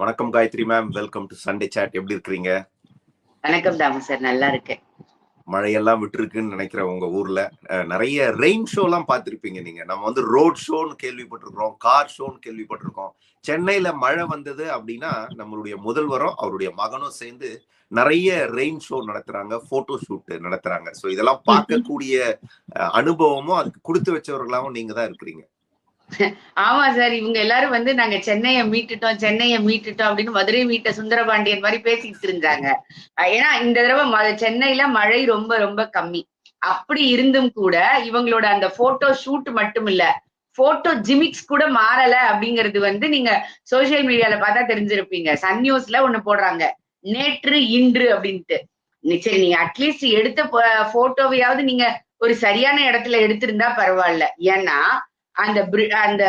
வணக்கம் Gayathri ma'am welcome to Sunday chat எப்படி இருக்கிறீங்க? வணக்கம் தாமு சார் நல்லா இருக்கேன். மழையெல்லாம் விட்டுருக்குன்னு நினைக்கிறேன் உங்க ஊர்ல. நிறைய ரெயின் ஷோ எல்லாம் பார்த்திருப்பீங்க நீங்க. நம்ம வந்து ரோட் ஷோன்னு கேள்விப்பட்டிருக்கிறோம் கார் ஷோன்னு கேள்விப்பட்டிருக்கோம். சென்னையில மழை வந்தது அப்படின்னா நம்மளுடைய முதல்வரும் அவருடைய மகனும் சேர்ந்து நிறைய ரெயின் ஷோ நடத்துறாங்க போட்டோ ஷூட் நடத்துறாங்க. சோ இதெல்லாம் பார்க்கக்கூடிய அனுபவமும் அதுக்கு கொடுத்து வச்சவர்களாவும் நீங்க தான் இருக்கிறீங்க. ஆமா சார் இவங்க எல்லாரும் வந்து நாங்க சென்னையை மீட்டுட்டோம் சென்னையை மீட்டுட்டோம் அப்படின்னு மதுரை மீட்ட சுந்தரபாண்டியன் மாதிரி பேசிக்கிட்டு இருந்தாங்க. ஏன்னா இந்த தடவை ம- சென்னையில மழை ரொம்ப ரொம்ப கம்மி. அப்படி இருந்தும் கூட இவங்களோட அந்த போட்டோ ஷூட் மட்டும் இல்ல போட்டோ ஜிமிக்ஸ் கூட மாறல அப்படிங்கிறது வந்து நீங்க சோசியல் மீடியால பார்த்தா தெரிஞ்சிருப்பீங்க. சன் நியூஸ்ல ஒண்ணு போடுறாங்க நேற்று இன்று அப்படின்ட்டு. சரி நீங்க அட்லீஸ்ட் எடுத்த போட்டோவையாவது நீங்க ஒரு சரியான இடத்துல எடுத்திருந்தா பரவாயில்ல. ஏன்னா அந்த அந்த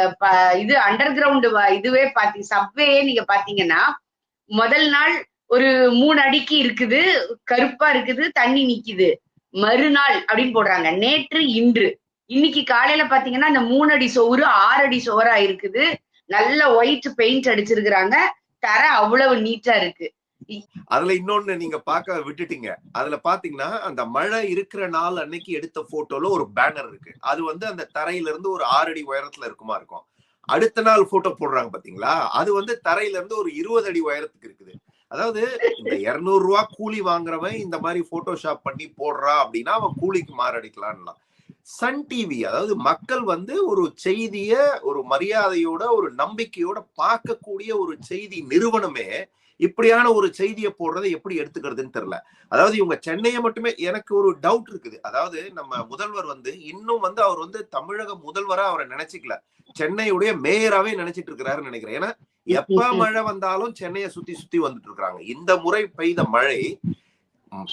இது அண்டர் கிரவுண்ட் இதுவே பாத்தி சப்வேயே நீங்க பாத்தீங்கன்னா முதல் நாள் ஒரு மூணு அடிக்கு இருக்குது கருப்பா இருக்குது தண்ணி நிக்குது. மறுநாள் அப்படின்னு போடுறாங்க. நேற்று இன்று. இன்னைக்கு காலையில பாத்தீங்கன்னா அந்த மூணு அடி சோறு ஆறு அடி சோறா இருக்குது. நல்ல ஒயிட் பெயிண்ட் அடிச்சிருக்கிறாங்க. தர அவ்வளவு நீட்டா இருக்கு. அதுல இன்னொன்னு நீங்க பார்க்க விட்டுட்டீங்க. அதுல பாத்தீங்கன்னா அந்த மழை இருக்கிற நாள் அன்னைக்கு எடுத்த போட்டோல ஒரு பேனர் இருக்கு. அது வந்து அந்த தரையில இருந்து ஒரு ஆறு அடி உயரத்துல இருக்குமா இருக்கும். அடுத்த நாள் போட்டோ போடுறாங்க பாத்தீங்களா அது வந்து தரையில இருந்து ஒரு இருபது அடி உயரத்துக்கு இருக்குது. அதாவது இந்த இருநூறு ரூபா கூலி வாங்குறவன் இந்த மாதிரி போட்டோஷாப் பண்ணி போடுறான் அப்படின்னா அவன் கூலிக்கு மாரடிக்கலாம்லாம் சன் டிவி அதாவது மக்கள் வந்து ஒரு செய்திய ஒரு மரியாதையோட ஒரு நம்பிக்கையோட பார்க்கக்கூடிய ஒரு செய்தி நிறுவனமே இப்படியான ஒரு செய்தியை போடுறதை எப்படி எடுத்துக்கிறதுன்னு தெரியல. அதாவது இவங்க சென்னையை மட்டுமே எனக்கு ஒரு டவுட் இருக்குது. அதாவது நம்ம முதல்வர் வந்து இன்னும் வந்து அவர் வந்து தமிழக முதல்வரா அவரை நினைச்சுக்கல. சென்னையுடைய மேயராவே நினைச்சிட்டு இருக்கிறாருன்னு நினைக்கிறேன். ஏன்னா எப்ப மழை வந்தாலும் சென்னையை சுத்தி சுத்தி வந்துட்டு இருக்காங்க. இந்த முறை பெய்த மழை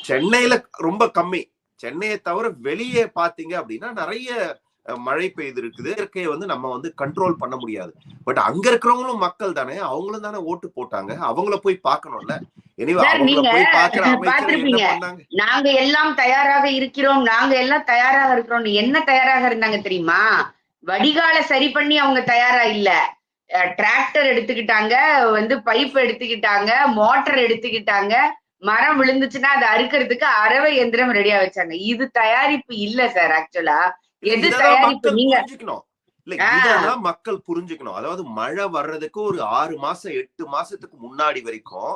சென்னையில ரொம்ப கம்மி. சென்னையை தவிர வெளியே பாத்தீங்க அப்படின்னா நிறைய மழை பெய்து இருக்குது இயற்கையை வந்து நம்ம வந்து கண்ட்ரோல் பண்ண முடியாது. பட் அங்க இருக்கிறவங்களும் மக்கள் தானே அவங்களும் தானே ஓட்டு போட்டாங்க. அவங்கள போய் பார்க்கணும்ல. நீங்க எல்லாம் தயாராக இருக்கிறோம். நாங்க எல்லாம் தயாராக இருக்கிறோம். என்ன தயாராக இருந்தாங்க தெரியுமா? வடிகால சரி பண்ணி அவங்க தயாரா இல்ல. டிராக்டர் எடுத்துக்கிட்டாங்க வந்து பைப் எடுத்துக்கிட்டாங்க மோட்டார் எடுத்துக்கிட்டாங்க. மரம் விழுந்துச்சுன்னா அதை அறுக்கிறதுக்கு அரவை எந்திரம் ரெடியா வச்சாங்க. இது தயாரிப்பு இல்ல சார் ஆக்சுவலா எது இதெல்லாம் தயாரிப்பு? மக்கள் நீங்க புரிஞ்சுக்கணும். மக்கள் அதாவது மழை வர்றதுக்கு ஒரு ஆறு மாசம் எட்டு மாசத்துக்கு முன்னாடி வரைக்கும்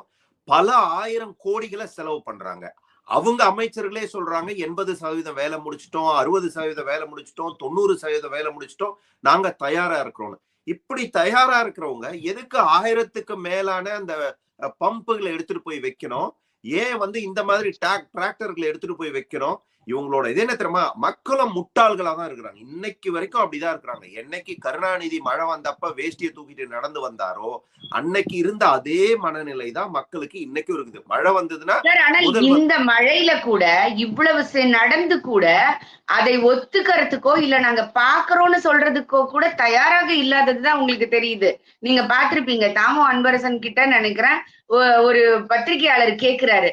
பல ஆயிரம் கோடிகளை செலவு பண்றாங்க. அவங்க அமைச்சர்களே சொல்றாங்க எண்பது சதவீதம் வேலை முடிச்சிட்டோம் அறுபது சதவீதம் வேலை முடிச்சிட்டோம் தொண்ணூறு சதவீதம் வேலை முடிச்சிட்டோம் நாங்க தயாரா இருக்கிறோம் இப்படி தயாரா இருக்கிறவங்க எதுக்கு ஆயிரத்துக்கு மேலான அந்த பம்புகளை எடுத்துட்டு போய் வைக்கணும்? ஏன் வந்து இந்த மாதிரி டிராக்டர்களை எடுத்துட்டு போய் வைக்கணும்? இவங்களோட இது என்ன தெரியுமா? மக்களும் முட்டாள்களா தான் இருக்கிறாங்க. இன்னைக்கு வரைக்கும் அப்படிதான் இருக்கிறாங்க. என்னைக்கு கருணாநிதி மழை வந்தப்ப வேஷ்டியை தூக்கிட்டு நடந்து வந்தாரோ அன்னைக்கு இருந்த அதே மனநிலை தான் மக்களுக்கு இன்னைக்கும் இருக்குது. மழை வந்ததுன்னா. இந்த மழையில கூட இவ்வளவு செ- நடந்து கூட அதை ஒத்துக்கறதுக்கோ இல்ல நாங்க பாக்குறோம்னு சொல்றதுக்கோ கூட தயாராக இல்லாததுதான் உங்களுக்கு தெரியுது. நீங்க பாத்திருப்பீங்க தாமோ அன்பரசன் கிட்ட நினைக்கிறேன் ஒரு பத்திரிகையாளர் கேக்குறாரு.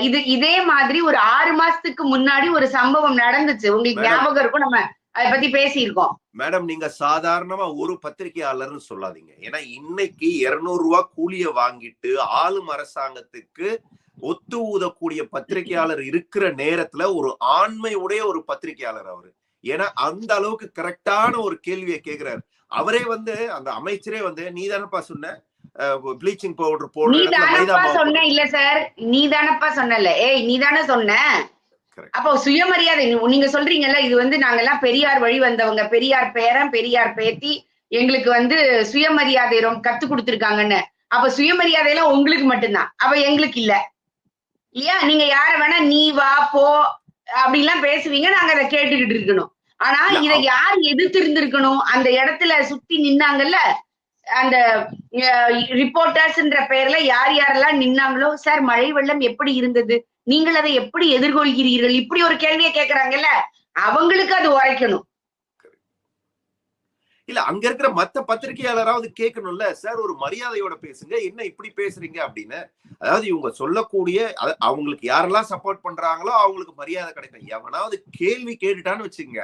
இது இதே மாதிரி ஒரு ஆறு மாசத்துக்கு முன்னாடி ஒரு சம்பவம் நடந்துச்சு. உங்களுக்கு. ஞாபகம் இருக்கும் நம்ம அதை பத்தி பேசியிருக்கோம். மேடம் நீங்க சாதாரணமா ஒரு பத்திரிகையாளர்னு சொல்லாதீங்க. ஏன்னா இன்னைக்கு 200 ரூபாய் கூலிய வாங்கிட்டு ஆளும் அரசாங்கத்துக்கு ஒத்து ஊதக்கூடிய பத்திரிகையாளர் இருக்கிற நேரத்துல ஒரு ஆண்மை உடைய ஒரு பத்திரிகையாளர் அவரு. ஏன்னா அந்த அளவுக்கு கரெக்டான ஒரு கேள்வியை கேக்குறாரு. அவரே வந்து அந்த அமைச்சரே வந்து நீ தானப்பா சொன்ன? ப்ளீச்சிங் பவுடர் போடுற சொன்ன இல்ல சார். நீ தானப்பா சொன்னல. ஏய் நீ தானே சொன்ன. அப்போ சுயமரியாதை நீங்க சொல்றீங்கல்ல இது வந்து நாங்கெல்லாம் பெரியார் வழி வந்தவங்க. பெரியார் பேரன் பெரியார் பேத்தி எங்களுக்கு வந்து சுயமரியாதை ரொம்ப கத்து கொடுத்துருக்காங்கன்னு. அப்ப சுயமரியாதை எல்லாம் உங்களுக்கு மட்டும்தான். அப்ப எங்களுக்கு இல்ல. இல்லையா? நீங்க யார வேணா நீ வா போ அப்படிலாம் பேசுவீங்க. நாங்க அதை கேட்டுக்கிட்டு இருக்கணும். ஆனா இதை யார் எதிர்த்து இருந்திருக்கணும் அந்த இடத்துல சுத்தி நின்னாங்கல்ல அந்த ரிப்போர்ட்டர்ஸ்ன்ற பெயர்ல யார் யாரெல்லாம் நின்னாங்களோ சார் மழை வெள்ளம் எப்படி இருந்தது? நீங்கள் அதை எப்படி எதிர்கொள்கிறீர்கள்? இப்படி ஒரு கேள்வியை கேக்குறாங்கல்ல? அவங்களுக்கு அது உரைக்கணும். இல்ல அங்க இருக்கிற மத்த பத்திரிகையாளராவது கேட்கணும்ல சார் ஒரு மரியாதையோட பேசுங்க என்ன இப்படி பேசுறீங்க? அப்படின்னு. அதாவது இவங்க சொல்லக்கூடிய அவங்களுக்கு யாரெல்லாம் சப்போர்ட் பண்றாங்களோ அவங்களுக்கு மரியாதை கிடைக்கும். எவனாவது கேள்வி கேட்டுட்டான்னு வச்சுங்க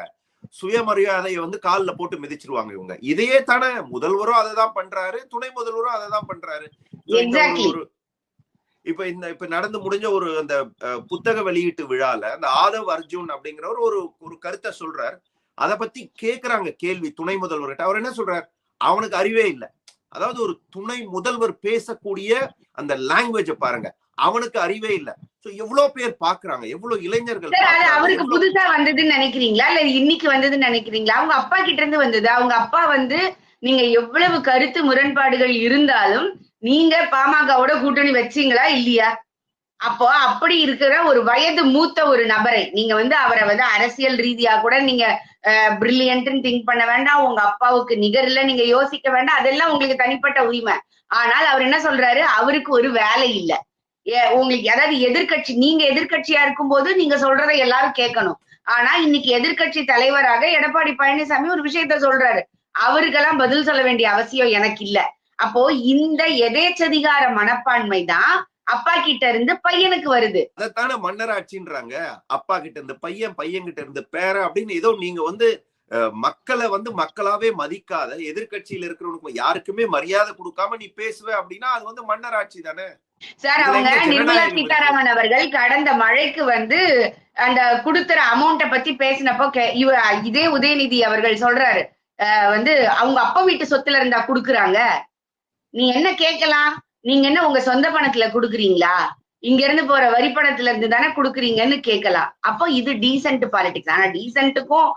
சுயமரியாதையை வந்து கால்ல போட்டு மிதிச்சிருவாங்க இவங்க. இதையே தானே முதல்வரும் அதை தான் பண்றாரு துணை முதல்வரும் அதை தான் பண்றாரு ஒரு- இப்ப இந்த இப்ப நடந்து முடிஞ்ச ஒரு அந்த புத்தக வெளியீட்டு விழால அந்த ஆதவ் அர்ஜுன் அப்படிங்கிறவர் ஒரு ஒரு கருத்தை சொல்றார். அத பத்தி கேக்குறாங்க கேள்வி துணை முதல்வர்கிட்ட. அவர் என்ன சொல்றார்? அவனுக்கு அறிவே இல்ல. அதாவது ஒரு துணை முதல்வர் பேசக்கூடிய அந்த லாங்குவேஜ பாருங்க. அவனுக்கு அறிவே இல்ல. சோ எவ்வளவு பேர் பாக்குறாங்க? எவ்வளவு இளைஞர்கள் அவருக்கு புதுசா வந்ததுன்னு நினைக்கிறீங்களா? இல்ல இன்னைக்கு வந்ததுன்னு நினைக்கிறீங்களா? அவங்க அப்பா கிட்ட இருந்து வந்தது? அவங்க அப்பா வந்து நீங்க எவ்வளவு கருத்து முரண்பாடுகள் இருந்தாலும் நீங்க பாமகவோட கூட்டணி வச்சீங்களா? இல்லையா? அப்போ அப்படி இருக்கிற ஒரு வயது மூத்த ஒரு நபரை நீங்க வந்து அவரை வந்து அரசியல் ரீதியா கூட நீங்க பிரில்லியன்ட்னு திங்க் பண்ண வேண்டாம். உங்க அப்பாவுக்கு நிகர்ல நீங்க யோசிக்க வேண்டாம். அதெல்லாம் உங்களுக்கு தனிப்பட்ட உரிமை. ஆனால் அவர் என்ன சொல்றாரு? அவருக்கு ஒரு வேலை இல்ல. உங்களுக்கு அதாவது எதிர்கட்சி நீங்க எதிர்க்கட்சியா இருக்கும்போது நீங்க சொல்றதை எல்லாரும் கேட்கணும். ஆனா இன்னைக்கு எதிர்க்கட்சி தலைவராக எடப்பாடி பழனிசாமி ஒரு விஷயத்த சொல்றாரு. அவருக்கெல்லாம் பதில் சொல்ல வேண்டிய அவசியம் எனக்கு இல்ல. அப்போ இந்த எதேச்சதிகார மனப்பான்மை தான் அப்பா கிட்ட இருந்து பையனுக்கு வருது. அதத்தான மன்னராட்சின்றாங்க. அப்பா கிட்ட இருந்து பையன் பையன் கிட்ட இருந்து பேரன் அப்படின்னு ஏதோ நீங்க வந்து மக்களை வந்து மக்களாவே மதிக்காத எதிர்க்கட்சியில இருக்கிறவனுக்கு யாருக்குமே மரியாதை கொடுக்காம நீ பேசுவ அப்படின்னா அது வந்து மன்னராட்சி தானே? சார் அவங்க நிர்மலா? சீதாராமன் அவர்கள் கடந்த மழைக்கு வந்து அந்த குடுத்துற அமௌண்ட்டை பத்தி பேசினப்போ இதே உதயநிதி அவர்கள் சொல்றாரு. வந்து அவங்க அப்பா வீட்டு சொத்துல இருந்தா குடுக்குறாங்க. நீ என்ன கேட்கலாம்? நீங்க என்ன உங்க சொந்த பணத்துல குடுக்குறீங்களா? இங்க இருந்து போற வரி பணத்துல இருந்து தானே குடுக்குறீங்கன்னு கேட்கலாம். அப்போ இது டீசென்ட் பாலிடிக்ஸ் ஆனா டீசென்ட்டுக்கும்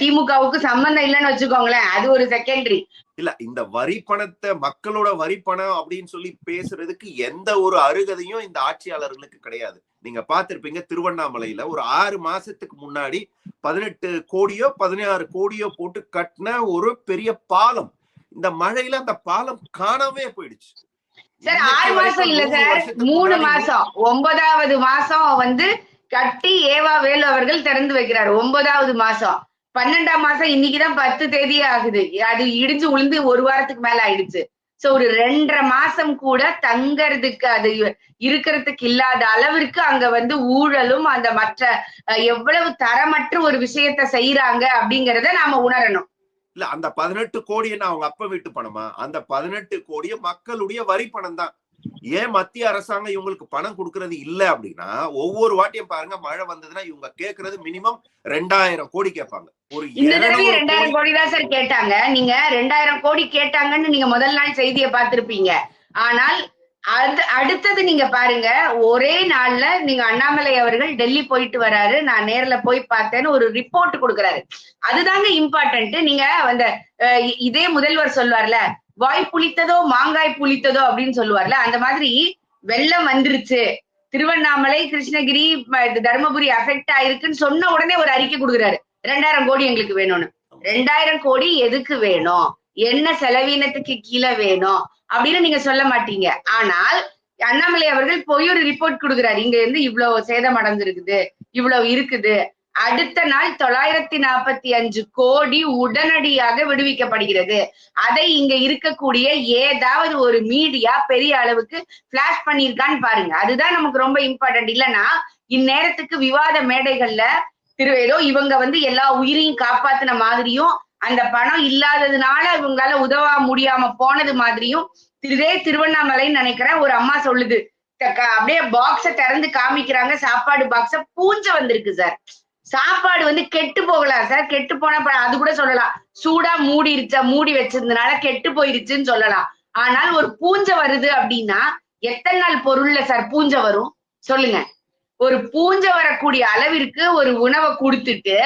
திமுகவுக்கும் சம்பந்தம் இல்லைன்னு வச்சுக்கோங்களேன் அது ஒரு செகண்டரி இல்ல இந்த வரி பணத்தை மக்களோட வரி பணம் அப்படின்னு சொல்லி பேசுறதுக்கு எந்த ஒரு அருகதையும் இந்த ஆட்சியாளர்களுக்கு கிடையாது. நீங்க பார்த்திருப்பீங்க திருவண்ணாமலையில ஒரு ஆறு மாசத்துக்கு முன்னாடி பதினெட்டு கோடியோ பதினாறு கோடியோ போட்டு கட்டின ஒரு பெரிய பாலம். இந்த மழையில அந்த பாலம் காணாமே போயிடுச்சு. சார் ஆறு மாசம் இல்ல சார் மூணு மாசம். ஒன்பதாவது மாசம் வந்து கட்டி ஏவா வேலு அவர்கள் திறந்து வைக்கிறாரு. ஒன்பதாவது மாசம். பன்னெண்டாம் மாசம் இன்னைக்குதான் பத்து தேதியே ஆகுது. அது இடிஞ்சு உளுந்து ஒரு வாரத்துக்கு மேல ஆயிடுச்சு. சோ ஒரு ரெண்டரை மாசம் கூட தங்கறதுக்கு அது இருக்கிறதுக்கு இல்லாத அளவிற்கு அங்க வந்து ஊழலும் அந்த மற்ற எவ்வளவு தரமற்ற ஒரு விஷயத்த செய்யறாங்க அப்படிங்கறத நாம உணரணும். இல்ல அந்த பதினெட்டு கோடி என்ன அவங்க அப்ப வீட்டு பணமா? அந்த பதினெட்டு கோடிய மக்களுடைய வரி பணம் தான் ஏன் மத்திய அரசாங்கம் இவங்களுக்கு பணம் கொடுக்கறது இல்ல அப்படின்னா ஒவ்வொரு வாட்டியும் பாருங்க மழை வந்ததுன்னா இவங்க கேக்குறது மினிமம் ரெண்டாயிரம் கோடி கேட்பாங்க. ஒரு இந்த தடவை 200 ரெண்டாயிரம் கோடி தான் சார் கேட்டாங்க. நீங்க ரெண்டாயிரம் கோடி கேட்டாங்கன்னு நீங்க முதல் நாள் செய்தியை பார்த்திருப்பீங்க. ஆனால் அது அடுத்தது நீங்க பாருங்க ஒரே நாள்ல நீங்க அண்ணாமலை அவர்கள் டெல்லி போயிட்டு வராரு. நான் நேர்ல போய் பார்த்தேன்னு ஒரு ரிப்போர்ட் கொடுக்கறாரு. அதுதாங்க இம்பார்ட்டன்ட் நீங்க அந்த இதே முதல்வர் சொல்வார்ல வாய் புளித்ததோ மாங்காய் புளித்ததோ அப்படின்னு சொல்லுவார்ல அந்த மாதிரி வெள்ளம் வந்துருச்சு. திருவண்ணாமலை கிருஷ்ணகிரி ம- இது தருமபுரி அஃபெக்ட் ஆயிருக்குன்னு சொன்ன உடனே ஒரு அறிக்கை கொடுக்குறாரு. ரெண்டாயிரம் கோடி எங்களுக்கு வேணும்னு. ரெண்டாயிரம் கோடி எதுக்கு வேணும்? என்ன செலவீனத்துக்கு கீழே வேணும்? அப்படின்னு நீங்க சொல்ல மாட்டீங்க. ஆனால் அண்ணாமலை அவர்கள் போய் ஒரு ரிப்போர்ட் கொடுக்குறாரு. இங்க இருந்து இவ்வளவு சேதம் அடைஞ்சிருக்குது இவ்வளவு இருக்குது. அடுத்த நாள் தொள்ளாயிரத்தி நாற்பத்தி அஞ்சு கோடி உடனடியாக விடுவிக்கப்படுகிறது. அதை இங்க இருக்கக்கூடிய ஏதாவது ஒரு மீடியா பெரிய அளவுக்கு பிளாஷ் பண்ணியிருக்கான்னு பாருங்க. அதுதான் நமக்கு ரொம்ப இம்பார்ட்டன்ட் இல்லைன்னா இந்நேரத்துக்கு விவாத மேடைகள்ல திரு ஏதோ இவங்க வந்து எல்லா உயிரையும் காப்பாத்தின மாதிரியும் அந்த பணம் இல்லாததுனால இவங்களால உதவ முடியாம போனது மாதிரியும் இதே திருவண்ணாமலைன்னு நினைக்கிறேன் ஒரு அம்மா சொல்லுது. அப்படியே பாக்ஸ திறந்து காமிக்கிறாங்க. சாப்பாடு பாக்ஸ பூஞ்சை வந்திருக்கு சார் சாப்பாடு வந்து கெட்டு போகலாம் சார். கெட்டு போனா அது கூட சொல்லலாம். சூடா மூடிருச்சா மூடி வச்சிருந்தனால கெட்டு போயிருச்சுன்னு சொல்லலாம். ஆனால் ஒரு பூஞ்சை வருது அப்படின்னா எத்தனை நாள் பொருள்ல சார் பூஞ்சை வரும்? சொல்லுங்க. ஒரு பூஞ்சை வரக்கூடிய அளவிற்கு ஒரு உணவை கொடுத்துட்டு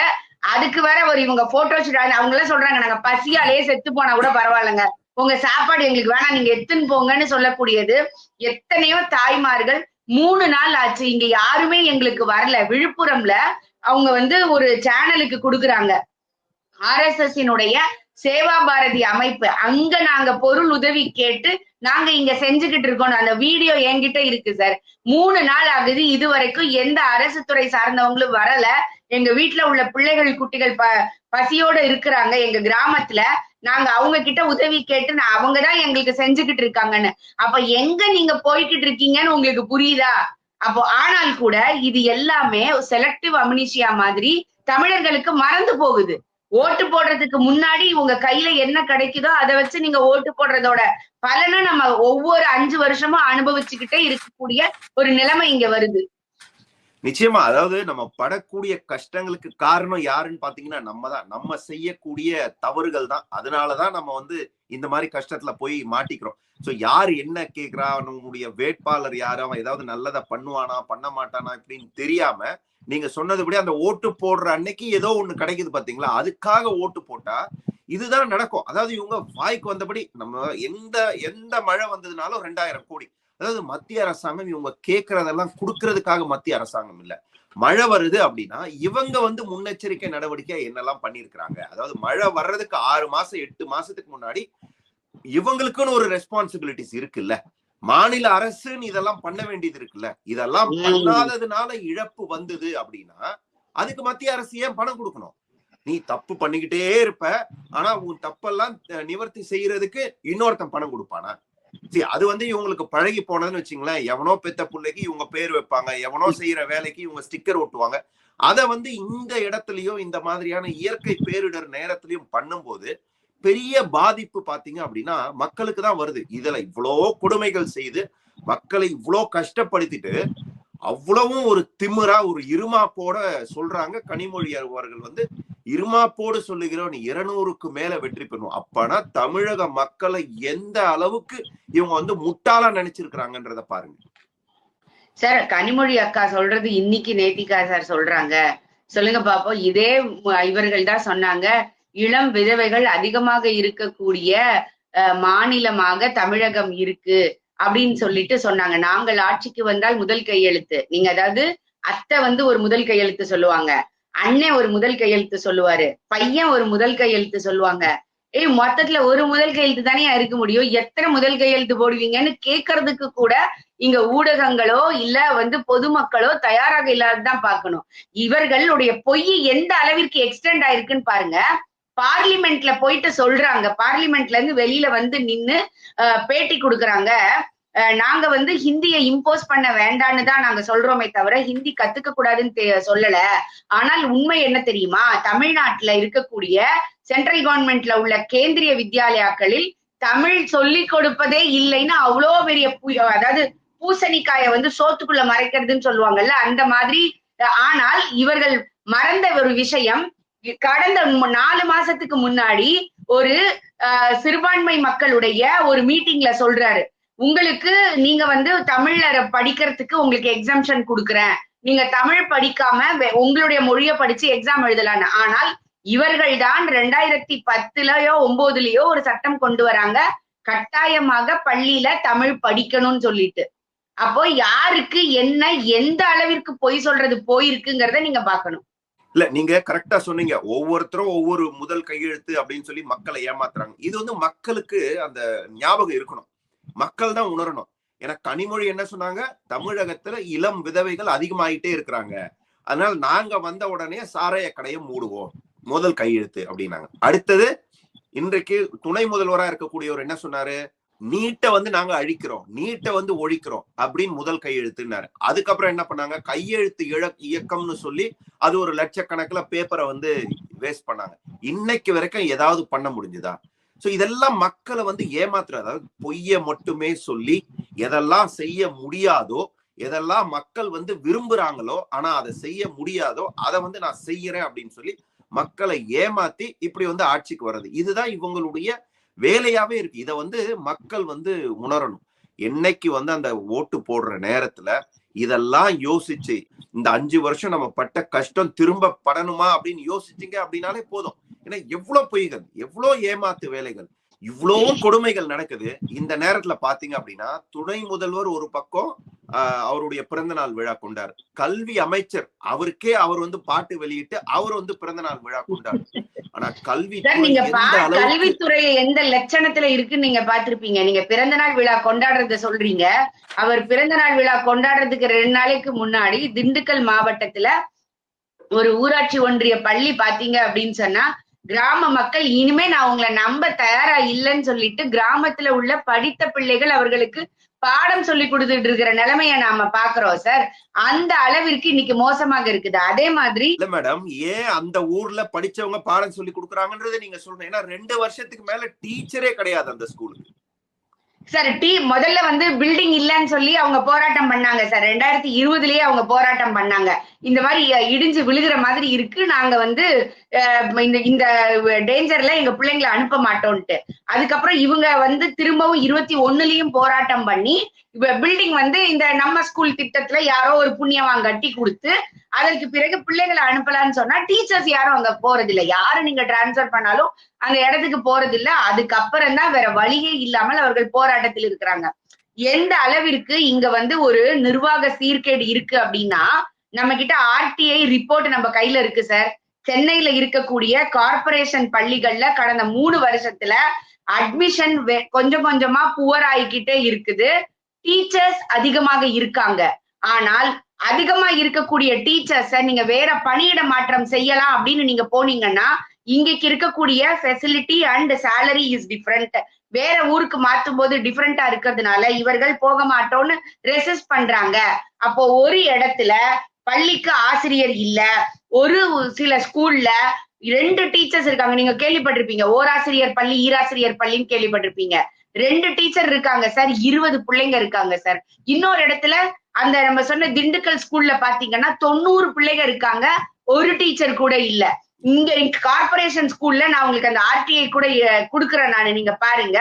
அதுக்கு வேற ஒரு இவங்க போட்டோ அவங்க எல்லாம் சொல்றாங்க நாங்க பசியாலேயே செத்து போனா கூட பரவாயில்லைங்க. உங்க சாப்பாடு எங்களுக்கு வேணாம் நீங்க எத்துன்னு போங்கன்னு சொல்லக்கூடியது எத்தனையோ தாய்மார்கள் மூணு நாள் ஆச்சு இங்க யாருமே எங்களுக்கு வரல. விழுப்புரம்ல அவங்க வந்து ஒரு சேனலுக்கு கொடுக்குறாங்க. ஆர்எஸ்எஸ்னுடைய சேவா பாரதி அமைப்பு. அங்க நாங்க பொருள் உதவி கேட்டு நாங்க இங்க செஞ்சுக்கிட்டு இருக்கோம். அந்த வீடியோ என்கிட்ட இருக்கு சார். மூணு நாள் ஆகுது. இது வரைக்கும் எந்த அரசு துறை சார்ந்தவங்களும் வரல. எங்க வீட்டுல உள்ள பிள்ளைகள் குட்டிகள் ப பசியோட இருக்கிறாங்க. எங்க கிராமத்துல நாங்க அவங்க கிட்ட உதவி கேட்டு நான் அவங்கதான் எங்களுக்கு செஞ்சுக்கிட்டு இருக்காங்கன்னு. அப்ப எங்க நீங்க போய்கிட்டு இருக்கீங்கன்னு உங்களுக்கு புரியுதா? அப்போ ஆனால் கூட இது எல்லாமே செலக்டிவ் அமினிஷியா மாதிரி தமிழர்களுக்கு மறந்து போகுது. ஓட்டு போடுறதுக்கு முன்னாடி உங்க கையில என்ன கிடைக்குதோ அதை வச்சு நீங்க ஓட்டு போடுறதோட பலனை நம்ம ஒவ்வொரு அஞ்சு வருஷமும் அனுபவிச்சுக்கிட்டே இருக்கக்கூடிய ஒரு நிலைமை இங்க வருது. நிச்சயமா அதாவது நம்ம படக்கூடிய கஷ்டங்களுக்கு காரணம் யாருன்னு பாத்தீங்கன்னா நம்ம தான் நம்ம செய்யக்கூடிய தவறுகள் தான். அதனாலதான் நம்ம வந்து இந்த மாதிரி கஷ்டத்துல போய் மாட்டிக்கிறோம். சோ யார் என்ன கேக்குறா? நம்முடைய வேட்பாளர் யாரு? அவன் ஏதாவது நல்லதை பண்ணுவானா? பண்ண மாட்டானா? இப்படின்னு தெரியாம நீங்க சொன்னதுபடி அந்த ஓட்டு போடுற அன்னைக்கு ஏதோ ஒண்ணு கிடைக்குது பாத்தீங்களா? அதுக்காக ஓட்டு போட்டா இதுதான் நடக்கும். அதாவது இவங்க வாய்க்கு வந்தபடி நம்ம எந்த எந்த மழை வந்ததுனாலும் ரெண்டாயிரம் கோடி. அதாவது மத்திய அரசாங்கம் இவங்க கேட்கறதெல்லாம் கொடுக்கறதுக்காக மத்திய அரசாங்கம் இல்ல. மழை வருது அப்படின்னா இவங்க வந்து முன்னெச்சரிக்கை நடவடிக்கை என்னெல்லாம் பண்ணிருக்கிறாங்க அதாவது மழை வர்றதுக்கு ஆறு மாசம் எட்டு மாசத்துக்கு முன்னாடி இவங்களுக்குன்னு ஒரு ரெஸ்பான்சிபிலிட்டிஸ் இருக்குல்ல. மாநில அரசுன்னு இதெல்லாம் பண்ண வேண்டியது இருக்குல்ல. இதெல்லாம். பண்ணாததுனால இழப்பு வந்தது அப்படின்னா அதுக்கு மத்திய அரசு ஏன் பணம் கொடுக்கணும்? நீ தப்பு பண்ணிக்கிட்டே இருப்ப. ஆனா உன் தப்பெல்லாம் நிவர்த்தி செய்யறதுக்கு இன்னொருத்தன் பணம் கொடுப்பானா? சரி அது வந்து இவங்களுக்கு பழகி போனதுன்னு வச்சுங்களேன். எவனோ பெத்த பிள்ளைக்கு இவங்க பேர் வைப்பாங்க. எவனோ செய்யற வேலைக்கு இவங்க ஸ்டிக்கர் ஒட்டுவாங்க. அத வந்து இந்த இடத்துலயும் இந்த மாதிரியான இயற்கை பேரிடர் நேரத்திலயும் பண்ணும்போது பெரிய பாதிப்பு பாத்தீங்க அப்படின்னா மக்களுக்கு தான் வருது. இதுல இவ்வளோ கொடுமைகள் செய்து மக்களை இவ்வளோ கஷ்டப்படுத்திட்டு அவ்வளவும் ஒரு திமிரா ஒரு இருமாப்போட சொல்றாங்க. கனிமொழி அவர்கள் வந்து இருமாப்போடு சொல்லுகிறோம். இருநூறுக்கு மேல வெற்றி பெறணும் அப்பனா தமிழக மக்களை எந்த அளவுக்கு இவங்க வந்து முட்டாளா நினைச்சிருக்கிறாங்கன்றத பாருங்க. சார் கனிமொழி அக்கா சொல்றது இன்னைக்கு நேத்திகா சார் சொல்றாங்க. சொல்லுங்க பாப்போம். இதே இவர்கள் தான் சொன்னாங்க. இளம் விதவைகள் அதிகமாக இருக்கக்கூடிய அஹ், மாநிலமாக தமிழகம் இருக்கு அப்படின்னு சொல்லிட்டு சொன்னாங்க. நாங்கள் ஆட்சிக்கு வந்தால் முதல் கையெழுத்து. நீங்க அதாவது அத்தை வந்து ஒரு முதல் கையெழுத்து சொல்லுவாங்க. அண்ணன் ஒரு முதல் கையெழுத்து சொல்லுவாரு. பையன் ஒரு முதல் கையெழுத்து சொல்லுவாங்க. ஏய் மொத்தத்துல ஒரு முதல் கையெழுத்து தானே இருக்க முடியும்? எத்தனை முதல் கையெழுத்து போடுவீங்கன்னு கேட்கறதுக்கு கூட இங்க ஊடகங்களோ இல்ல வந்து பொதுமக்களோ தயாராக இல்லாததான் பாக்கணும் இவர்களுடைய பொய் எந்த அளவிற்கு எக்ஸ்டெண்ட் ஆயிருக்குன்னு பாருங்க. பார்லிமெண்ட்ல போயிட்டு சொல்றாங்க. பார்லிமெண்ட்ல இருந்து வெளியில வந்து நின்னு பேட்டி கொடுக்கறாங்க. அஹ், நாங்க வந்து ஹிந்தியை இம்போஸ் பண்ண வேண்டான்னு தான் நாங்க சொல்றோமே தவிர ஹிந்தி கத்துக்க கூடாதுன்னு தெ- சொல்லல. ஆனால் உண்மை என்ன தெரியுமா? தமிழ்நாட்டுல இருக்கக்கூடிய சென்ட்ரல் கவர்மெண்ட்ல உள்ள கேந்திரிய வித்யாலயாக்களில் தமிழ் சொல்லி கொடுப்பதே இல்லைன்னு அவ்வளோ பெரிய அதாவது பூசணிக்காய வந்து சோத்துக்குள்ள மறைக்கிறதுன்னு சொல்லுவாங்கல்ல அந்த மாதிரி. ஆனால் இவர்கள் மறந்த ஒரு விஷயம் கடந்த நாலு மாசத்துக்கு முன்னாடி ஒரு அஹ், சிறுபான்மை மக்களுடைய ஒரு மீட்டிங்ல சொல்றாரு. உங்களுக்கு நீங்க வந்து தமிழ்ல படிக்கிறதுக்கு உங்களுக்கு எக்ஸாம்ஷன் கொடுக்குறேன். நீங்க தமிழ் படிக்காம உங்களுடைய மொழியை படிச்சு எக்ஸாம் எழுதலான்னு. ஆனால் இவர்கள் தான் ரெண்டாயிரத்தி பத்துலயோ ஒன்பதுலயோ ஒரு சட்டம் கொண்டு வராங்க. கட்டாயமாக பள்ளியில தமிழ் படிக்கணும்னு சொல்லிட்டு. அப்போ யாருக்கு என்ன எந்த அளவிற்கு பொய் சொல்றது போயிருக்குங்கிறத நீங்க பாக்கணும் இல்ல நீங்க கரெக்டா சொன்னீங்க. ஒவ்வொருத்தரும் ஒவ்வொரு முதல் கையெழுத்து அப்படின்னு சொல்லி மக்களை ஏமாத்துறாங்க. இது வந்து மக்களுக்கு அந்த ஞாபகம் இருக்கணும். மக்கள் தான் உணரணும். ஏன்னா கனிமொழி என்ன சொன்னாங்க? தமிழகத்துல இளம் விதவைகள் அதிகமாயிட்டே இருக்கிறாங்க. அதனால நாங்க வந்த உடனே சாராய கடையை மூடுவோம். முதல் கையெழுத்து அப்படின்னாங்க. அடுத்தது இன்றைக்கு துணை முதல்வரா இருக்கக்கூடியவர் என்ன சொன்னாரு? நீட்டை வந்து நாங்க அழிக்கிறோம். நீட்டை வந்து ஒழிக்கிறோம் அப்படின்னு முதல் கையெழுத்துனாரு அதுக்கப்புறம் என்ன பண்ணாங்க? கையெழுத்து இழ இயக்கம்னு சொல்லி அது ஒரு லட்சக்கணக்குல பேப்பரை வந்து வேஸ்ட் பண்ணாங்க. இன்னைக்கு வரைக்கும் ஏதாவது பண்ண முடிஞ்சுதா? சோ இதெல்லாம் மக்களை வந்து ஏமாத்துறது அதாவது பொய்ய மட்டுமே சொல்லி எதெல்லாம் செய்ய முடியாதோ எதெல்லாம் மக்கள் வந்து விரும்புறாங்களோ ஆனா அதை செய்ய முடியாதோ அதை வந்து நான் செய்யறேன் அப்படின்னு சொல்லி மக்களை ஏமாத்தி இப்படி வந்து ஆட்சிக்கு வர்றது. இதுதான் இவங்களுடைய வேலையாவே இருக்கு. இதை வந்து மக்கள் வந்து உணரணும். என்னைக்கு வந்து அந்த ஓட்டு போடுற நேரத்துல இதெல்லாம் யோசிச்சு இந்த அஞ்சு வருஷம் நம்ம பட்ட கஷ்டம் திரும்ப படணுமா அப்படின்னு யோசிச்சீங்க அப்படின்னாலே போதும். ஏன்னா எவ்வளவு பொய்கள் எவ்வளவு ஏமாத்து வேலைகள் இவ்வளவு கொடுமைகள் நடக்குது. இந்த நேரத்துல பாத்தீங்க அப்படின்னா துணை முதல்வர் ஒரு பக்கம் ஆஹ், அவருடைய பிறந்த நாள் விழா கொண்டார். கல்வி அமைச்சர் அவருக்கே அவர் வந்து பாட்டு வெளியிட்டு அவர் வந்து பிறந்த நாள் விழா கொண்டார். ஆனா கல்வி நீங்க கல்வித்துறை எந்த லட்சணத்துல இருக்குன்னு நீங்க பாத்திருப்பீங்க நீங்க பிறந்த நாள் விழா கொண்டாடுறத சொல்றீங்க. அவர் பிறந்த நாள் விழா கொண்டாடுறதுக்கு ரெண்டு நாளைக்கு முன்னாடி திண்டுக்கல் மாவட்டத்துல ஒரு ஊராட்சி ஒன்றிய பள்ளி பாத்தீங்க அப்படின்னு சொன்னா கிராம மக்கள் இனிமே நான் உங்களை நம்ப தயாரா இல்லைன்னு சொல்லிட்டு கிராமத்துல உள்ள படித்த பிள்ளைகள் அவர்களுக்கு பாடம் சொல்லி கொடுத்துட்டு இருக்கிற நிலைமைய நாம பாக்குறோம் சார் அந்த அளவிற்கு இன்னைக்கு மோசமாக இருக்குது. அதே மாதிரி இல்ல மேடம் ஏன் அந்த ஊர்ல படிச்சவங்க பாடம் சொல்லி கொடுக்குறாங்கன்றதை நீங்க சொல்லணும் ஏன்னா ரெண்டு வருஷத்துக்கு மேல டீச்சரே கிடையாது அந்த ஸ்கூலுக்கு சார் டி முதல்ல வந்து பில்டிங் இல்லைன்னு சொல்லி அவங்க போராட்டம் பண்ணாங்க சார் ரெண்டாயிரத்தி இருபதுலயே அவங்க போராட்டம் பண்ணாங்க. இந்த மாதிரி இடிஞ்சு விழுகிற மாதிரி இருக்கு. நாங்க வந்து இந்த இந்த டேஞ்சர்ல எங்க பிள்ளைங்களை அனுப்ப மாட்டோம்ட்டு அதுக்கப்புறம் இவங்க வந்து திரும்பவும் இருபத்தி ஒண்ணுலயும் போராட்டம் பண்ணி பில்டிங் வந்து இந்த நம்ம ஸ்கூல் திட்டத்துல யாரோ ஒரு புண்ணியவாங்க கட்டி கொடுத்து அதற்கு பிறகு பிள்ளைங்களை அனுப்பலாம்னு சொன்னா டீச்சர்ஸ் யாரும் அங்க போறது இல்ல யாரு நீங்க டிரான்ஸ்ஃபர் பண்ணாலும் அந்த இடத்துக்கு போறது இல்ல. அதுக்கப்புறம் தான் வேற வழியே இல்லாமல் அவர்கள் போராட்டத்தில் இருக்கிறாங்க. எந்த அளவிற்கு இங்க வந்து ஒரு நிர்வாக சீர்கேடு இருக்கு அப்படின்னா நம்ம கிட்ட ஆர்டிஐ ரிப்போர்ட் நம்ம கையில இருக்கு சார். சென்னையில இருக்கக்கூடிய கார்ப்பரேஷன் பள்ளிகள்ல கடந்த மூணு வருஷத்துல அட்மிஷன் கொஞ்சம் கொஞ்சமா புவர் ஆகிக்கிட்டே இருக்குது. டீச்சர்ஸ் அதிகமாக இருக்காங்க. ஆனால் அதிகமா இருக்கக்கூடிய டீச்சர்ஸ நீங்க வேற பணியிட மாற்றம் செய்யலாம் அப்படின்னு நீங்க போனீங்கன்னா இங்கக்கு இருக்கக்கூடிய facility and salary is different வேற ஊருக்கு மாத்தும் போது டிஃப்ரெண்டா இருக்கிறதுனால இவர்கள் போக மாட்டோம்னு ரெசிஸ்ட் பண்றாங்க. அப்போ ஒரு இடத்துல பள்ளிக்கு ஆசிரியர் இல்ல ஒரு சில ஸ்கூல்ல ரெண்டு டீச்சர்ஸ் இருக்காங்க. நீங்க கேள்விப்பட்டிருப்பீங்க ஓராசிரியர் பள்ளி ஈராசிரியர் பள்ளின்னு கேள்விப்பட்டிருப்பீங்க. ரெண்டு டீச்சர் இருக்காங்க சார் இருபது பிள்ளைங்க இருக்காங்க சார் இன்னொரு இடத்துல அந்த நம்ம சொன்ன திண்டுக்கல் ஸ்கூல்ல பாத்தீங்கன்னா தொண்ணூறு பிள்ளைங்க இருக்காங்க ஒரு டீச்சர் கூட இல்ல. இங்க கார்பரேஷன் ஸ்கூல்ல நான் உங்களுக்கு அந்த ஆர்டிஐ கூட குடுக்குறேன் நான். நீங்க பாருங்க.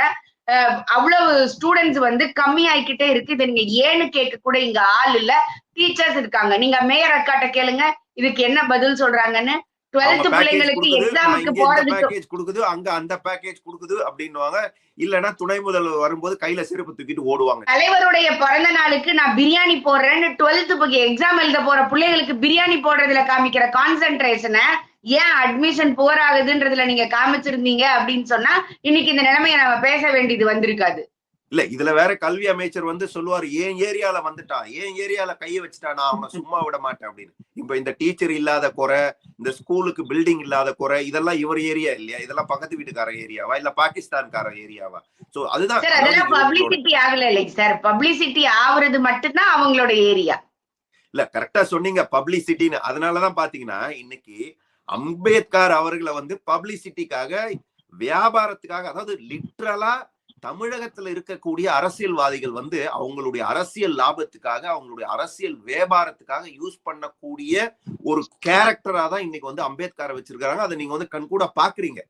அவ்வளவு ஸ்டூடெண்ட்ஸ் வந்து கம்மி ஆயிக்கிட்டே இருக்கு. இதை நீங்க ஏன்னு கேட்க கூட இங்க ஆள் இல்ல. டீச்சர்ஸ் இருக்காங்க. நீங்க மேயர் அக்காட்ட கேளுங்க. இதுக்கு என்ன பதில் சொல்றாங்கன்னு. டுவெல்த் பிள்ளைங்களுக்கு எக்ஸாமுக்கு போறதுக்கு பேக்கேஜ் கொடுக்குது. அங்க அந்த பேக்கேஜ் கொடுக்குது அப்படின்னுவாங்க. இல்லனா துணை முதல்வர் வரும்போது கையில செருப்பு தூக்கிட்டு ஓடுவாங்க. தலைவருடைய பிறந்த நாளுக்கு நான் பிரியாணி போடுறேன்னு டுவெல்த் எக்ஸாம் எழுத போற பிள்ளைகளுக்கு பிரியாணி போடுறதுல காமிக்கிற கான்சென்ட்ரேஷனை ஏன் அட்மிஷன் போர் ஆகுதுன்றதுல நீங்க காமிச்சிருந்தீங்க அப்படின்னு சொன்னா இன்னைக்கு இந்த நிலைமையை நம்ம பேச வேண்டியது வந்திருக்காது. இல்ல இதுல வேற கல்வி அமைச்சர் வந்து சொல்லுவாரு ஏன் ஏரியால வந்துட்டான்? ஏன் ஏரியால கைய வச்சுட்டா? நான் அவனை சும்மா விட மாட்டேன் அப்படின்னு. இப்ப இந்த டீச்சர் இல்லாத குறை இந்த ஸ்கூலுக்கு பில்டிங் இல்லாத குறை இதெல்லாம் இவர் ஏரியா இல்லையா? இதெல்லாம் பக்கத்து வீட்டுக்கார ஏரியாவா? இல்ல பாகிஸ்தான்கார ஏரியாவா? சோ அதுதான் அதெல்லாம் பப்ளிசிட்டி ஆகல இல்லைங்க சார். பப்ளிசிட்டி ஆகுறது மட்டும்தான் அவங்களோட ஏரியா. இல்ல கரெக்டா சொன்னீங்க பப்ளிசிட்டின்னு அதனாலதான் பாத்தீங்கன்னா இன்னைக்கு அம்பேத்கர் அவர்களை வந்து பப்ளிசிட்டிக்காக வியாபாரத்துக்காக அதாவது லிட்ரலா தமிழகத்துல இருக்கக்கூடிய அரசியல்வாதிகள் வந்து அவங்களுடைய அரசியல் லாபத்துக்காக அவங்களுடைய அரசியல் வியாபாரத்துக்காக யூஸ் பண்ணக்கூடிய ஒரு கேரக்டரா தான் இன்னைக்கு வந்து அம்பேத்கரை வச்சிருக்காங்க அதை நீங்க வந்து கண்கூட பாக்குறீங்க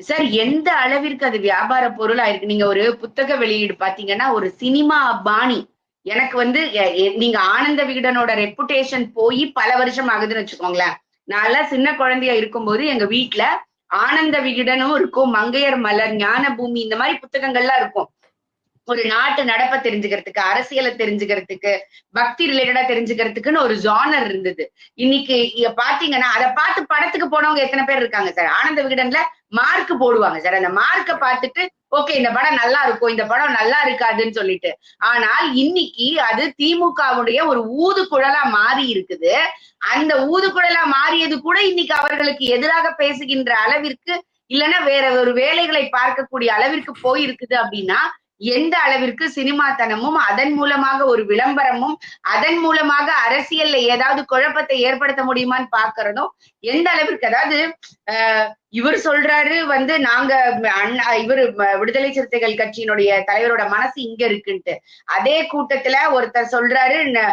சார் எந்த அளவிற்கு அது வியாபார பொருளா இருக்கு? நீங்க ஒரு புத்தக வெளியீடு பாத்தீங்கன்னா ஒரு சினிமா பாணி. எனக்கு வந்து நீங்க ஆனந்த விகடனோட ரெப்புடேஷன் போய் பல வருஷம் ஆகுதுன்னு வச்சுக்கோங்களேன். நான் சின்ன குழந்தையா இருக்கும்போது எங்க வீட்டுல ஆனந்த விகடனும் இருக்கும் மங்கையர் மலர் ஞான பூமி இந்த மாதிரி புத்தகங்கள்லாம் இருக்கும். ஒரு நாட்டு நடப்பை தெரிஞ்சுக்கிறதுக்கு அரசியலை தெரிஞ்சுக்கிறதுக்கு பக்தி ரிலேட்டடா தெரிஞ்சுக்கிறதுக்குன்னு ஒரு ஜானர் இருந்தது. இன்னைக்கு இங்க பாத்தீங்கன்னா அதை பார்த்து படத்துக்கு போனவங்க எத்தனை பேர் இருக்காங்க சார்? ஆனந்த விகடன்ல மார்க் போடுவாங்க சார். அந்த மார்க்கை பார்த்துட்டு ஓகே இந்த படம் நல்லா இருக்கும் இந்த படம் நல்லா இருக்காதுன்னு சொல்லிட்டு. ஆனால் இன்னைக்கு அது திமுகவுடைய ஒரு ஊதுகுழலா மாறி இருக்குது. அந்த ஊதுகுழலா மாறியது கூட இன்னைக்கு அவர்களுக்கு எதிராக பேசுகின்ற அளவிற்கு இல்லைன்னா வேற ஒரு வேலைகளை பார்க்கக்கூடிய அளவிற்கு போயிருக்குது அப்படின்னா எந்த அளவிற்கு சினிமாத்தனமும் அதன் மூலமாக ஒரு விளம்பரமும் அதன் மூலமாக அரசியல்ல ஏதாவது குழப்பத்தை ஏற்படுத்த முடியுமான்னு பாக்குறதும் எந்த அளவிற்கு அதாவது இவர் சொல்றாரு வந்து நாங்க அண்ணா இவர் விடுதலை சிறுத்தைகள் கட்சியினுடைய தலைவரோட மனசு இங்க இருக்குன்ட்டு. அதே கூட்டத்துல ஒருத்தர் சொல்றாரு ந-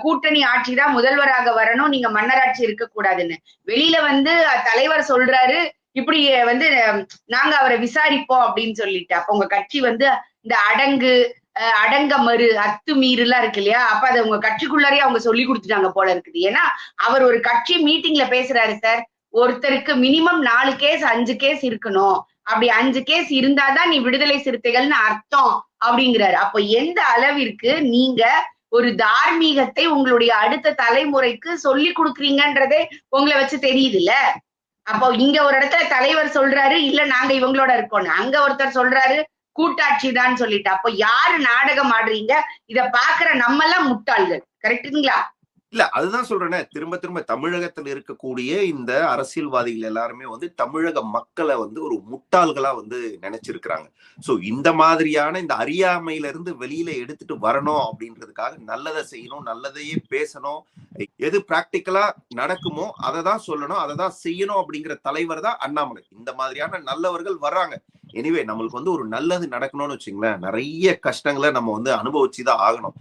கூட்டணி ஆட்சி தான் முதல்வராக வரணும் நீங்க மன்னராட்சி இருக்கக்கூடாதுன்னு. வெளியில வந்து தலைவர் சொல்றாரு இப்படி வந்து நாங்க அவரை விசாரிப்போம் அப்படின்னு சொல்லிட்டு அப்ப உங்க கட்சி வந்து இந்த அடங்கு அஹ், அடங்கமறு அத்துமீறு எல்லாம் இருக்கு இல்லையா? அப்ப அதை உங்க கட்சிக்குள்ளாரே அவங்க சொல்லி கொடுத்துட்டாங்க போல இருக்குது. ஏன்னா அவர் ஒரு கட்சி மீட்டிங்ல பேசுறாரு சார். ஒருத்தருக்கு மினிமம் நாலு கேஸ் அஞ்சு கேஸ் இருக்கணும். அப்படி அஞ்சு கேஸ் இருந்தாதான் நீ விடுதலை சிறுத்தைகள்னு அர்த்தம் அப்படிங்கிறாரு. அப்போ எந்த அளவிற்கு நீங்க ஒரு தார்மீகத்தை உங்களுடைய அடுத்த தலைமுறைக்கு சொல்லி கொடுக்குறீங்கன்றதே உங்களை வச்சு தெரியுதுல்ல? அப்போ இங்க ஒரு இடத்துல தலைவர் சொல்றாரு இல்ல நாங்க இவங்களோட இருக்கோம் அங்க ஒருத்தர் சொல்றாரு கூட்டாட்சி தான் சொல்லிட்டு. அப்போ யாரு நாடகம் ஆடுறீங்க? இத பாக்குற நம்ம எல்லாம் முட்டாள்கள் கரெக்டுங்களா இல்ல அதுதான் சொல்றேனே. திரும்ப திரும்ப தமிழகத்தில் இருக்கக்கூடிய இந்த அரசியல்வாதிகள் எல்லாருமே வந்து தமிழக மக்களை வந்து ஒரு முட்டாள்களா வந்து நினைச்சிருக்கிறாங்க. சோ இந்த மாதிரியான இந்த அறியாமையில இருந்து வெளியில எடுத்துட்டு வரணும் அப்படின்றதுக்காக நல்லதை செய்யணும் நல்லதையே பேசணும். எது பிராக்டிக்கலா நடக்குமோ அதை தான் சொல்லணும் அதை தான் செய்யணும் அப்படிங்கிற தலைவர் தான் அண்ணாமலை. இந்த மாதிரியான நல்லவர்கள் வர்றாங்க. எனிவே நம்மளுக்கு வந்து ஒரு நல்லது நடக்கணும்னு வச்சுங்களேன் நிறைய கஷ்டங்களை நம்ம வந்து அனுபவிச்சுதான் ஆகணும்.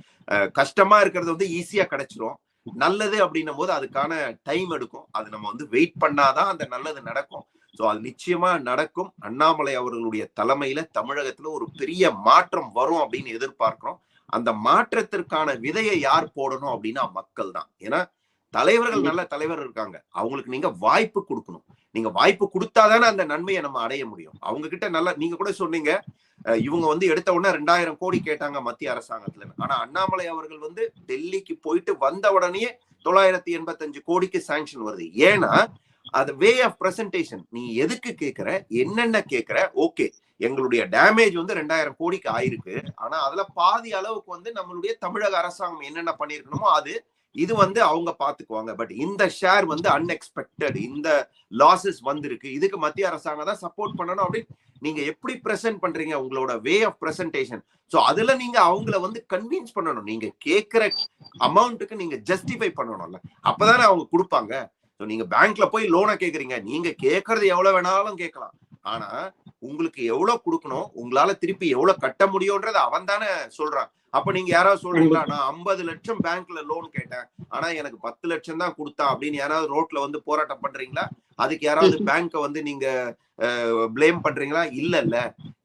கஷ்டமா இருக்கிறது வந்து ஈஸியா கிடைச்சிரும். நல்லது அப்படின்னும் போது அதுக்கான டைம் எடுக்கும். அது நம்ம வந்து வெயிட் பண்ணாதான் அந்த நல்லது நடக்கும். சோ அது நிச்சயமா நடக்கும். அண்ணாமலை அவர்களுடைய தலைமையில தமிழகத்துல ஒரு பெரிய மாற்றம் வரும் அப்படின்னு எதிர்பார்க்கிறோம். அந்த மாற்றத்திற்கான விதையை யார் போடணும் அப்படின்னா மக்கள் தான் ஏன்னா தலைவர்கள் நல்ல தலைவர் இருக்காங்க. அவங்களுக்கு நீங்க வாய்ப்பு கொடுக்கணும். நீங்க வாய்ப்பு கொடுத்தாதானே அந்த நன்மையை நம்ம அடைய முடியும். அவங்க கிட்ட நல்லா நீங்க கூட சொன்னீங்க இவங்க வந்து எடுத்த உடனே ரெண்டாயிரம் கோடி கேட்டாங்க மத்திய அரசாங்கத்துல. ஆனா அண்ணாமலை அவர்கள் வந்து டெல்லிக்கு போயிட்டு வந்த உடனே தொள்ளாயிரத்தி எண்பத்தஞ்சு கோடிக்கு சாங்ஷன் வருது. ஏன்னா அது வே ஆஃப் பிரசன்டேஷன் நீ எதுக்கு கேக்குற? என்னென்ன கேக்குற? ஓகே எங்களுடைய டேமேஜ் வந்து ரெண்டாயிரம் கோடிக்கு ஆயிருக்கு. ஆனா அதுல பாதி அளவுக்கு வந்து நம்மளுடைய தமிழக அரசாங்கம் என்னென்ன பண்ணிருக்கணுமோ அது இது வந்து அவங்க பாத்துக்குவாங்க. பட் இந்த ஷேர் வந்து அன்எக்ஸ்பெக்டட் இந்த லாசஸ் வந்திருக்கு. இதுக்கு மத்திய அரசாங்கம் தான் சப்போர்ட் பண்ணணும் அப்படின்னு நீங்க எப்படி பிரசன்ட் பண்றீங்க? உங்களோட வே ஆஃப் பிரசன்டேஷன் சோ அதுல நீங்க அவங்கள வந்து கன்வின்ஸ் பண்ணணும். நீங்க கேட்கிற அமௌண்ட்டுக்கு நீங்க ஜஸ்டிஃபை பண்ணணும்ல. அப்பதானே அவங்க கொடுப்பாங்க. ஸோ நீங்க பேங்க்ல போய் லோனை கேக்குறீங்க. நீங்க கேக்குறது எவ்வளவு வேணாலும் கேட்கலாம். ஆனா உங்களுக்கு எவ்வளவு கொடுக்கணும் உங்களால திருப்பி எவ்வளவு கட்ட முடியும்ன்றத அவன் தானே சொல்றான். அப்ப நீங்க யாராவது சொல்றீங்களா? நான் ஐம்பது லட்சம் பேங்க்ல லோன் கேட்டேன். ஆனா எனக்கு பத்து லட்சம் தான் கொடுத்தான் அப்படின்னு யாராவது ரோட்ல வந்து போராட்டம் பண்றீங்களா? அதுக்கு யாராவது பேங்க வந்து நீங்க பிளேம் பண்றீங்களா? இல்ல இல்ல.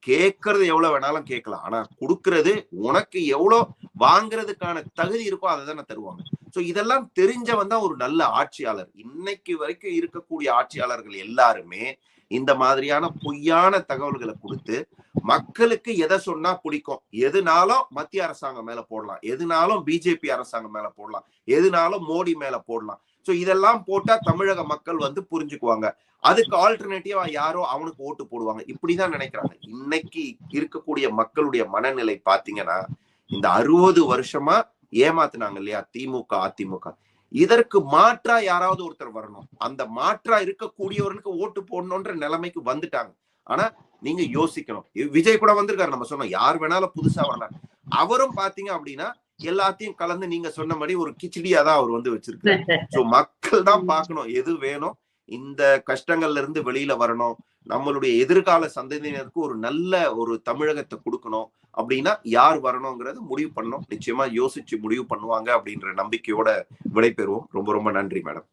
கேட்கறது எவ்வளவு வேணாலும் கேட்கலாம். ஆனா கொடுக்கறது உனக்கு எவ்வளவு வாங்குறதுக்கான தகுதி இருக்கோ அதை தானே தருவாங்க. சோ இதெல்லாம் தெரிஞ்சவன் தான் ஒரு நல்ல ஆட்சியாளர். இன்னைக்கு வரைக்கும் இருக்கக்கூடிய ஆட்சியாளர்கள் எல்லாருமே இந்த மாதிரியான பொய்யான தகவல்களை கொடுத்து மக்களுக்கு எதை சொன்னா பிடிக்கும்? எதுனாலும் மத்திய அரசாங்கம் மேல போடலாம். எதுனாலும் பிஜேபி அரசாங்கம் மேல போடலாம். எதுனாலும் மோடி மேல போடலாம். சோ இதெல்லாம் போட்டா தமிழக மக்கள் வந்து புரிஞ்சுக்குவாங்க. அதுக்கு ஆல்டர்னேட்டிவா யாரோ அவனுக்கு ஓட்டு போடுவாங்க. இப்படிதான் நினைக்கிறாங்க. இன்னைக்கு இருக்கக்கூடிய மக்களுடைய மனநிலை பாத்தீங்கன்னா இந்த அறுபது வருஷமா ஏமாத்துனாங்க இல்லையா? திமுக அதிமுக. இதற்கு மாற்றா யாராவது ஒருத்தர் வரணும். அந்த மாற்றா இருக்கக்கூடியவர்களுக்கு ஓட்டு போடணும்ன்ற நிலைமைக்கு வந்துட்டாங்க. ஆனா நீங்க யோசிக்கணும். விஜய் கூட வந்திருக்காரு நம்ம சொன்னோம். யார் வேணாலும் புதுசா வரலாம். அவரும் பாத்தீங்க அப்படின்னா எல்லாத்தையும் கலந்து நீங்க சொன்ன மாதிரி ஒரு கிச்சடியா தான் அவர் வந்து வச்சிருக்காரு சோ மக்கள் தான் பார்க்கணும். எது வேணும்? இந்த கஷ்டங்கள்ல இருந்து வெளியில வரணும். நம்மளுடைய எதிர்கால சந்ததியினருக்கு ஒரு நல்ல ஒரு தமிழகத்தை கொடுக்கணும். அப்படின்னா யார் வரணுங்கிறத முடிவு பண்ணோம் நிச்சயமா யோசிச்சு முடிவு பண்ணுவாங்க அப்படின்ற நம்பிக்கையோட விடைபெறுவோம். ரொம்ப ரொம்ப நன்றி மேடம்.